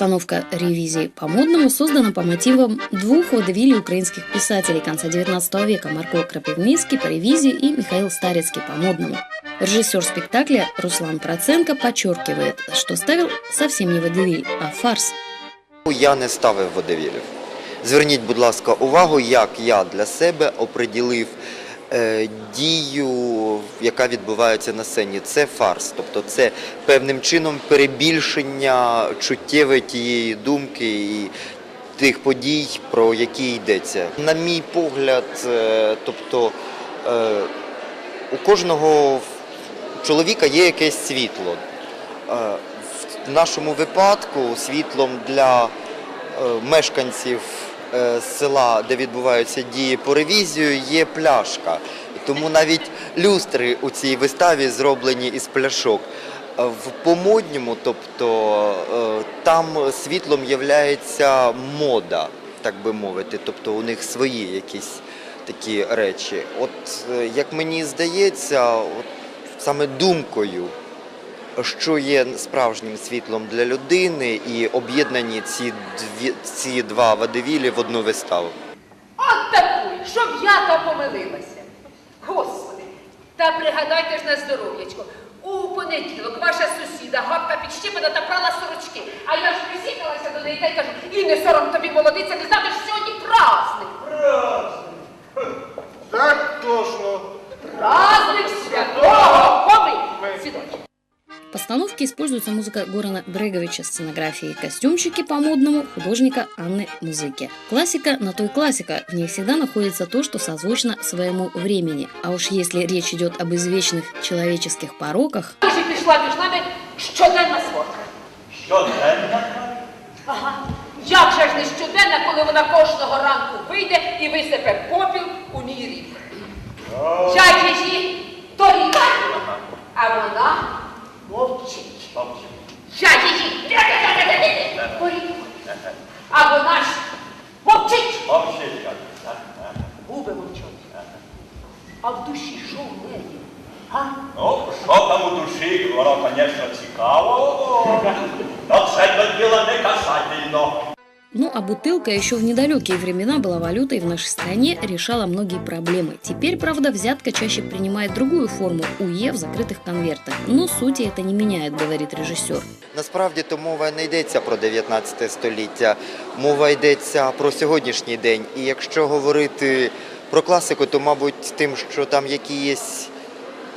Постановка ревизии по модному создана по мотивам двух водевилей украинских писателей конца XIX века Марко Крапивницкий по ревизии и Михаил Старецкий по модному. Режиссер спектакля Руслан Проценко подчеркивает, что ставил совсем не водевиль, а фарс. Я не ставив водевілів. Зверніть, будь ласка, увагу, як я для себе оприділив дію, яка відбувається на сцені. Це фарс, тобто це певним чином перебільшення чуттєве тієї думки і тих подій, про які йдеться. На мій погляд, е, тобто е, у кожного чоловіка є якесь світло. Е, В нашому випадку світлом для е, мешканців е, села, де відбуваються дії по ревізію, є пляшка. Тому навіть люстри у цій виставі зроблені із пляшок. Е, В помодньому, тобто е, там світлом є мода, так би мовити, тобто у них свої якісь такі речі. От е, як мені здається, от саме думкою що є справжнім світлом для людини, і об'єднані ці дві ці два водевілі в одну виставу. От такої, щоб я то помилилася. Господи, та пригадайте ж на здоров'ячко. У понеділок ваша сусіда гапка підщипана та прала сорочки. А я ж присікалася до неї та й кажу, і не сором тобі молодиця, не знати, що сьогодні праздник. Так точно. Праздник постановке используется музыка Горана Бреговича, сценографии и костюмчики по модному художника Анны Музыки. Классика на то и классика, в ней всегда находится то, что созвучно своему времени. А уж если речь идет об извечных человеческих пороках, Тож і пішла між нами щоденна сводка. Щоденно. Ага. Як же ж не щоденна, коли вона кожного ранку вийде і висипе попіл у мій рік. Я її торіка, а вона мовчить. Мовчи. Я її торік, а вона ж мовчить. Так, так. Губи мовчать. А в душі що в неї? А? Ну, що там у душі, воно, звісно, цікаво. Но це до діла не касательно. ну а бутылка еще в недалекие времена была валютой в нашей стране, решала многие проблемы. Теперь, правда, взятка чаще принимает другую форму – УЕ в закрытых конвертах. Но сути это не меняет, говорит режиссер. Насправді то мова не йдеться про 19 століття, мова йдеться про сьогоднішній день. І якщо говорити про класику, то мабуть тим, що там якісь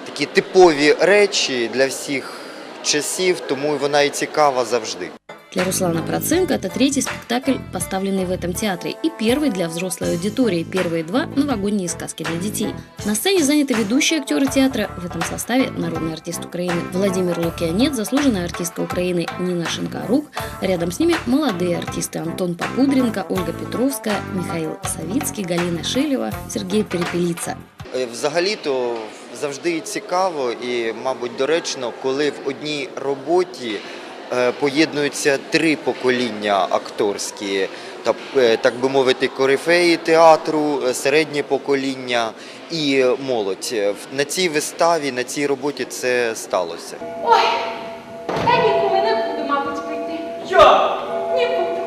такі типові речі для всіх часів, тому вона і цікава завжди. Для Руслана Проценко это третий спектакль, поставленный в этом театре, и первый для взрослой аудитории. Первые два – новогодние сказки для детей. На сцене заняты ведущие актеры театра, в этом составе народный артист Украины Владимир Лукианет, заслуженная артистка Украины Нина Шинкарук, рядом с ними молодые артисты Антон Попудренко, Ольга Петровская, Михаил Савицкий, Галина Шелева, Сергей Перепелица. Е, Взагалі-то завжди цікаво і, мабуть, доречно, коли в одній роботі е, поєднуються три покоління акторські, е, так би мовити, корифеї театру, е, середнє покоління і молодь. Е, На цій виставі, на цій роботі це сталося. Ой, та ніколи не буду, мабуть, прийти. Що? Не буду.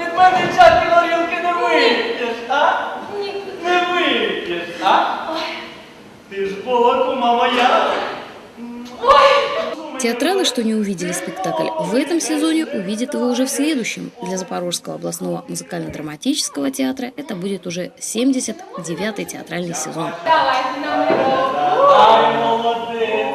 Від мене чарки горілки не вип'єш, а? Ні. Не вип'єш, а? Ти ж була кума моя. Театралы, что не увидели спектакль в этом сезоне, увидят его уже в следующем. Для Запорожского областного музыкально-драматического театра это будет уже 79-й театральный сезон. Давайте нам Ай, молодець.